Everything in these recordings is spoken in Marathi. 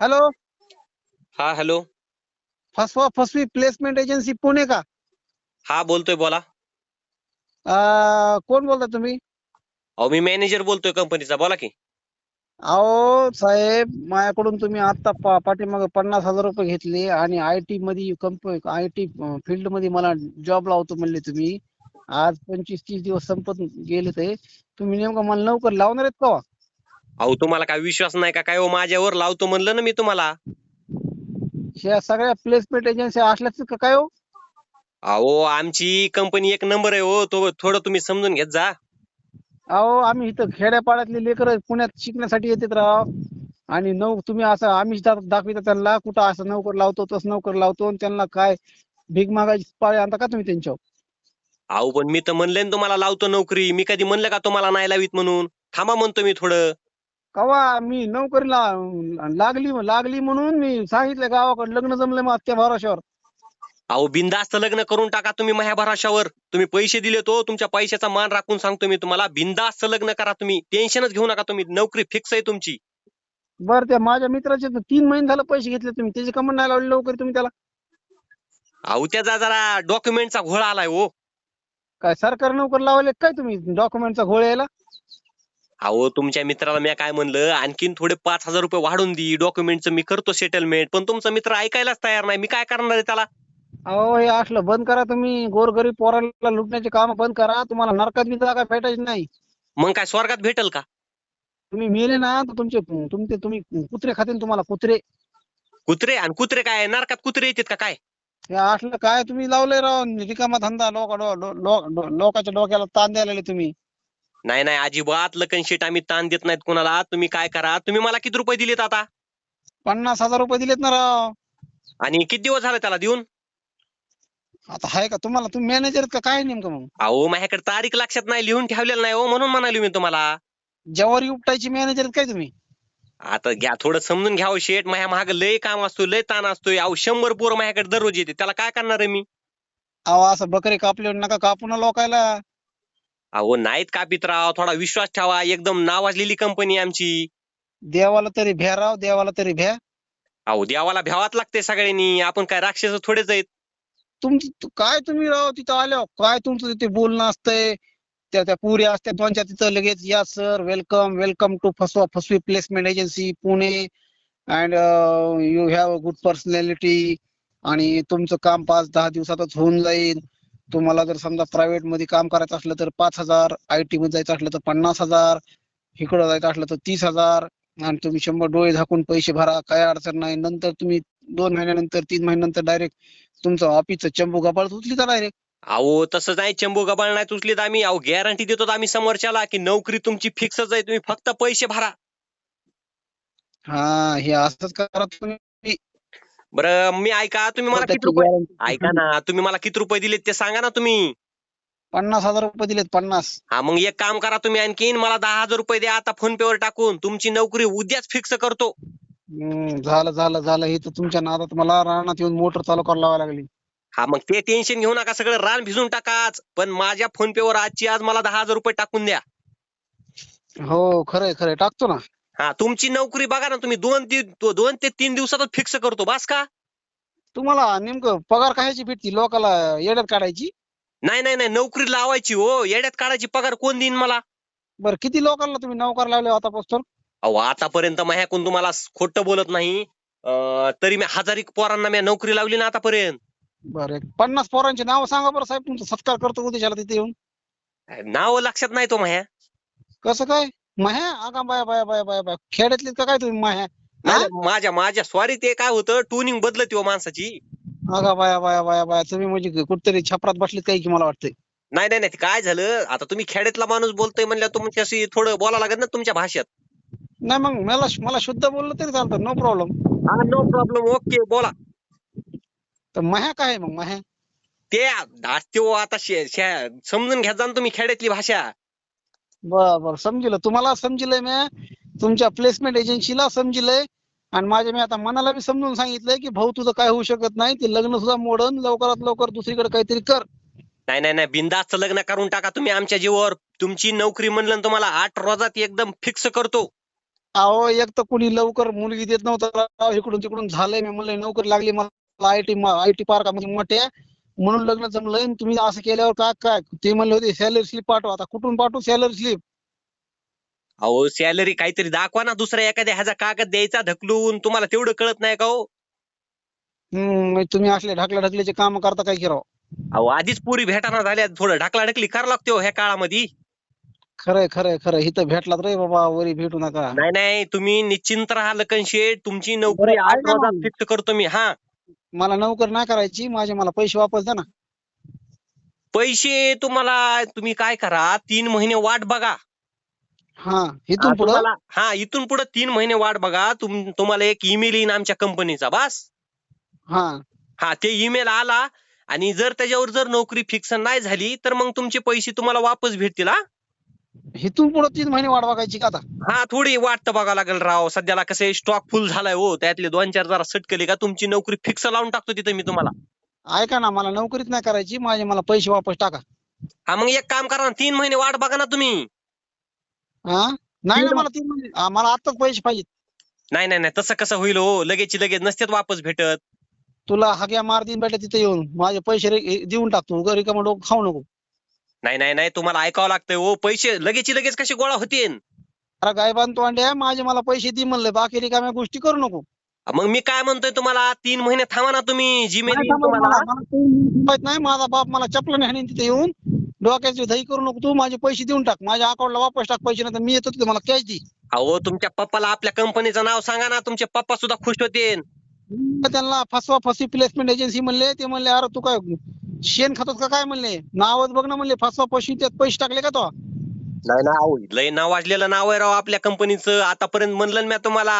हॅलो हा hello Fasva Fasvi placement agency Pune का? हा बोलतोय बोला. अं, कोण बोलता तुम्ही? अहो मी मॅनेजर बोलतोय कंपनीचा बोला की. अहो साहेब माझ्याकडून तुम्ही आता पा पाठीमागे पन्नास हजार रुपये घेतले आणि आय टी मध्ये कंपनी आय टी फील्डमध्ये मला जॉब लावतो म्हणले तुम्ही. आज पंचवीस तीस दिवस संपत गेले ते. तुम्ही नेमकं मला लवकर लावणार आहेत का? अहो तुम्हाला काय विश्वास नाही का? काय हो माझ्यावर लावतो म्हणलं ना मी तुम्हाला. ह्या सगळ्या प्लेसमेंट एजन्सी असल्याच का काय हो? अहो आमची कंपनी एक नंबर आहे हो. तो थोडं तुम्ही समजून घेत जा. अहो आम्ही इथं खेड्यापाड्यातले लेकर पुण्यात शिकण्यासाठी येतात राव. आणि नऊ तुम्ही असं आम्ही दाखविता त्यांना. कुठं असं नोकर लावतो तसं नोकर लावतो. आणि त्यांना काय भीक मागायची पाळी आणता का तुम्ही त्यांच्यावर? अहो पण मी तर म्हणले ना तुम्हाला लावतो नोकरी. मी कधी म्हणलं का तुम्हाला नाही लावीत म्हणून? थांबा म्हणतो मी थोडं. कवा मी नोकरीला लागली लागली म्हणून मी सांगितलं गावाकडे लग्न जमलं मग त्या अहो बिंदास्त लग्न करून टाका तुम्ही माझ्या भराशावर तुम्ही पैसे दिले तो तुमच्या पैशाचा मान राखून सांगतो मी तुम्हाला. बिंदास्त लग्न करा तुम्ही. टेन्शनच घेऊ नका तुम्ही. नोकरी फिक्स आहे तुमची. बरं त्या माझ्या मित्राचे तर तीन महिने झालं पैसे घेतले तुम्ही. त्याची कमन नाही लावली लवकर तुम्ही त्याला. अहो त्याचा जरा डॉक्युमेंटचा घोळ आलाय हो. काय सरकारी नोकर लावले काय तुम्ही? डॉक्युमेंटचा घोळ यायला? अहो तुमच्या मित्राला मी काय म्हणलं आणखीन थोडे पाच हजार रुपये वाढून दी डॉक्युमेंटचं मी करतो सेटलमेंट पण तुमचा मित्र ऐकायलाच तयार नाही मी काय करणार आहे त्याला? अहो हे असलं बंद करा तुम्ही गोरगरीब पोराला लुटण्याचे काम बंद करा तुम्हाला नरकात बी जागा भेटायची नाही. मग काय स्वर्गात भेटल का? तुम्ही मेले ना तर तुमचे तुमचे तुम्ही कुत्रे खातील तुम्हाला कुत्रे. कुत्रे आणि कुत्रे काय नरकात कुत्रे येतात का काय? हे असलं काय तुम्ही लावलंय राव रिकामा धंदा लोक लोकांच्या डोक्याला ताण द्यायला लागले तुम्ही. नाही नाही अजिबात लकन शीट आम्ही ताण देत नाहीत कोणाला. तुम्ही काय करा? तुम्ही मला किती रुपये दिलेत आता? पन्नास हजार रुपये दिलेत ना राव. आणि किती दिवस झाले त्याला देऊन? आता आहे का? तुम्हाला तुम्ही मॅनेजर का? काय नेमकं मग? अहो माझ्याकडे तारीख लक्षात नाही लिहून ठेवलेलं नाही हो म्हणून म्हणाली मी तुम्हाला. जवारी उपटायची मॅनेजर काय तुम्ही? आता घ्या थोडं समजून घ्यावं शेट माझ्या महाग लय काम असतो लय ताण असतोय. अहो शंभर पोरं माझ्याकडे दररोज येते. त्याला काय करणार आहे मी? अहो असं बकरे कापले नका कापू ना लोकायला. अहो नाहीत कापित राव थोडा विश्वास ठेवा. एकदम नावाजलेली कंपनी आमची. देवाला तरी भ्या राव देवाला तरी भ्या. अहो देवाला भ्यावाच लागते सगळ्यांनी. आपण काय राक्षस थोडेच आहेत. तुमची तु- काय तुम्ही राव तिथं आल्यावर काय तुमचं तिथे बोलणं असतंय? त्या त्या पुऱ्या असत्या दोनच्या तिथं लगेच. या sir welcome welcome to Fasva Fasvi placement agency Pune. And you have a good personality आणि तुमचं काम पाच दहा दिवसातच होऊन जाईल. तुम्हाला जर समजा प्रायव्हेटमध्ये काम करायचं असलं तर पाच हजार आय टी मध्ये जायचं असलं तर पन्नास हजार इकडं जायचं असलं तर तीस हजार आणि तुम्ही शंभर डोळे झाकून पैसे भरा काय अडचण नाही. नंतर तुम्ही दोन महिन्यानंतर तीन महिन्यानंतर डायरेक्ट तुमचं ऑफिसचं चंबू गबाळ उचली डायरेक्ट अहो तसं नाही. चंबू गबाळ नाही तुचलीत आम्ही. अहो गॅरंटी देतो आम्ही समोरच्याला की नोकरी तुमची फिक्सच आहे. तुम्ही फक्त पैसे भरा. हा हे असंच करा तुम्ही. बरं मी ऐका तुम्ही मला किती रुपये. ऐका ना तुम्ही मला किती रुपये दिलेत ते सांगा ना तुम्ही. पन्नास हजार रुपये दिलेत पन्नास. हा मग एक काम करा तुम्ही आणखीन मला दहा हजार रुपये द्या आता फोन पे वर टाकून तुमची नोकरी उद्याच फिक्स करतो. हम्म, झालं झालं झालं. हे तर तुमच्या नादात मला रानात येऊन मोटर चालू करावं लावायला लागली. हा मग ते टेन्शन घेऊ नका सगळं रान भिजून टाकाच. पण माझ्या फोन पे वर आजची आज मला दहा हजार रुपये टाकून द्या. हो खरंय खरंय. टाकतो ना. हा तुमची नोकरी बघा ना तुम्ही. दोन दो- दोन ते तीन दिवसातच फिक्स करतो बस का? तुम्हाला नेमकं पगार कायची भेटती? लोकाला येड्यात काढायची? नाही नाही नाही नोकरी लावायची हो. येड्यात काढायची पगार कोण देईन मला? बरं किती लोकांना तुम्ही नोकर लावले आतापासून? अहो आतापर्यंत माझ्याकडून तुम्हाला खोटं बोलत नाही. अं, तरी मी हजार एक पोरांना मी नोकरी लावली ना आतापर्यंत. बरं एक पन्नास पोरांचे नाव सांगा बरं साहेब. तुमचा सत्कार करतो उद्याच्याला तिथे येऊन. नाव लक्षात नाही तो माझ्या कसं काय? माह्या? बाया बाया बाया बाया बाया? खेड्यातले का काय तुम्ही माह्या? नाही, नाही, माझ्या माझ्या सॉरी ते काय होतं? ट्युनिंग बदलत हो माणसाची. आगा बाया बाया बाया बाया? तुम्ही म्हणजे कुठतरी छपरात बसलीत काही की मला वाटतंय? नाही नाही नाही ते काय झालं? आता तुम्ही खेड्यातला माणूस बोलतोय म्हणल्या तुमच्याशी थोडं बोला लागत ना तुमच्या भाषेत. नाही मग मला मला शुद्ध बोललं तरी चालतं. नो प्रॉब्लेम हा नो प्रॉब्लेम ओके बोला. तर माह्या काय आहे मग माह्या? ते असते हो आता शे- शे- समजून घ्या जा ना तुम्ही खेड्यातली भाषा. बर बर समजलं. तुम्हाला समजलंय मी. तुमच्या प्लेसमेंट एजन्सीला समजलंय. आणि माझ्या मी आता मनाला बी समजून सांगितलंय की भाऊ तुझं काय होऊ शकत नाही. ते लग्न सुद्धा मोडन. लवकरात लवकर दुसरीकडे काहीतरी कर. नाही नाही नाही. बिंदास्त लग्न करून टाका तुम्ही आमच्या जीवावर. तुमची नोकरी म्हणलं ना तुम्हाला आठ रोजात एकदम फिक्स करतो. अहो एक तर कोणी लवकर मुलगी देत नव्हतं. इकडून तिकडून झालंय. मी म्हणलं नोकरी लागली. मला आय टी आय टी पार्कामध्ये मोठ्या. म्हणून लग्न जमलंय आणि तुम्ही असं केल्यावर काय काय ते म्हणले होते सॅलरी स्लिप पाठवा. आता कुठून पाठवू सॅलरी स्लिप अहो सॅलरी काहीतरी दाखवा ना दुसऱ्या एखाद्या ह्याचा कागद द्यायचा ढकलून. तुम्हाला तेवढं कळत नाही का हो? हम्म तुम्ही असले ढकला ढकलीचे काम करता काय की राव? अहो आधीच पुरी भेटाना झाल्या. थोडं ढकला ढकली करावं लागते हो ह्या काळामध्ये. खरंय खरंय खरंय. इथं भेटलात रे बाबा वरी भेटू नका. नाही नाही. तुम्ही निश्चिंत राहा लखन शेठ. तुमची नोकरी बरं, आठ ऐका ना. वाजता फिक्स करतो मी. हा. मला नोकरी नाही करायची माझे मला पैसे वापस द्या ना. पैसे तुम्हाला तुम्ही काय करा तीन महिने वाट बघा. हा इथून पुढं? तुम्हाला हा इथून पुढे तीन महिने वाट बघा. तुम- तुम्हाला एक ईमेल येईन आमच्या कंपनीचा बस. हा. हा ते ईमेल आला आणि जर त्याच्यावर जर नोकरी फिक्स नाही झाली तर मग तुमचे पैसे तुम्हाला वापस भेटतील हा. इथून पुढं तीन महिने वाट बघायची का आता? हा थोडी वाट तर बघावं लागेल राव. सध्याला कसं स्टॉक फुल झालाय हो. त्यातले दोन चार जरा सटकले का तुमची नोकरी फिक्स लावून टाकतो तिथे मी तुम्हाला. ऐका ना मला नोकरीच नाही करायची. माझे मला पैसे वापस टाका. हा मग एक काम करा ना तीन महिने वाट बघा ना तुम्ही. हा? नाही ना मला तीन महिने हा, मला आत्ताच पैसे पाहिजेत. नाही नाही नाही तसं कसं होईल हो? लगेच लगेच नसतेच वापस भेटत. तुला हाग्या मार दिन भेटत तिथे येऊन. माझे पैसे रे- देऊन टाकतो. घरी का डोकं खाऊ नको. नाही नाही नाही तुम्हाला ऐकावं लागतंय हो. पैसे लगेच लगेच कसे गोळा होतील? अरे गायबान तोंड्या माझे मला पैसे दे म्हणले. बाकी रिकाम्या गोष्टी करू नको. मग मी काय म्हणतोय तुम्हाला? तीन महिने थांबा ना तुम्ही जीमेल नाही येईन थांबत तुम्हाला. मला. मला काही माहीत नाही. माझा बाप मला चपला नाही तिथे येऊन डोक्याची दही करू नको तू. माझे पैसे देऊन टाक. माझ्या अकाउंटला वापस टाक पैसे नाही तर मी येतो तिथे. मला कॅश दे. अहो तुमच्या पप्पाला आपल्या कंपनीचं नाव सांगा ना. तुमचे पप्पा सुद्धा खुश होतील. मी त्यांना फसवा फसवी प्लेसमेंट एजन्सी म्हणले. ते म्हणले अरे तू काय शेण खातोस का काय म्हणले? नावच बघ ना म्हणले फसवा फसवी त्यात पैसे टाकले का तो? नाही ना अहो लय नाव वाजलेलं नाव आहे राव आपल्या कंपनीचं. आतापर्यंत म्हणलं ना मी तुम्हाला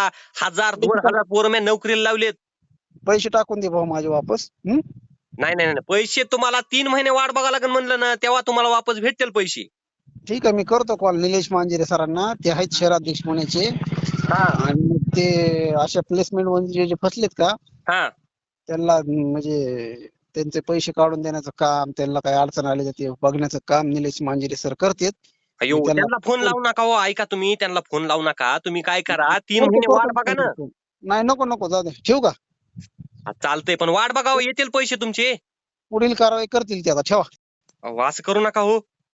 हजार दोन हजार पोरं मी नोकरीला लावलेत. पैसे टाकून दे भाऊ माझे वापस हं? नाही नाही नाही पैसे तुम्हाला तीन महिने वाट बघा लागेल म्हणलं ना तेव्हा तुम्हाला वापस भेटतील पैसे. ठीक आहे मी करतो कॉल निलेश मांजिरे सरांना. ते आहेत शहराध्यक्ष पुण्याचे हा. आणि ते अशा प्लेसमेंटमध्ये जे फसलेत का हा. त्यांना म्हणजे त्यांचे पैसे काढून देण्याचं काम त्यांना काही अडचण आली तर ते बघण्याचं काम निलेश मांजिरे सर करतात. अयो त्यांना- त्यांना फोन लावू नका हो ऐका तुम्ही त्यांना फोन लावू नका. तुम्ही काय करा तीन महिने वाट बघा ना. नाही नको नको जाऊ दे ठेवू का? हा, चालतंय पण वाट बघा हो, येतील पैसे तुमचे. पुढील कारवाई करतील ते आता ठेवा. अहो, असं करू नका हो.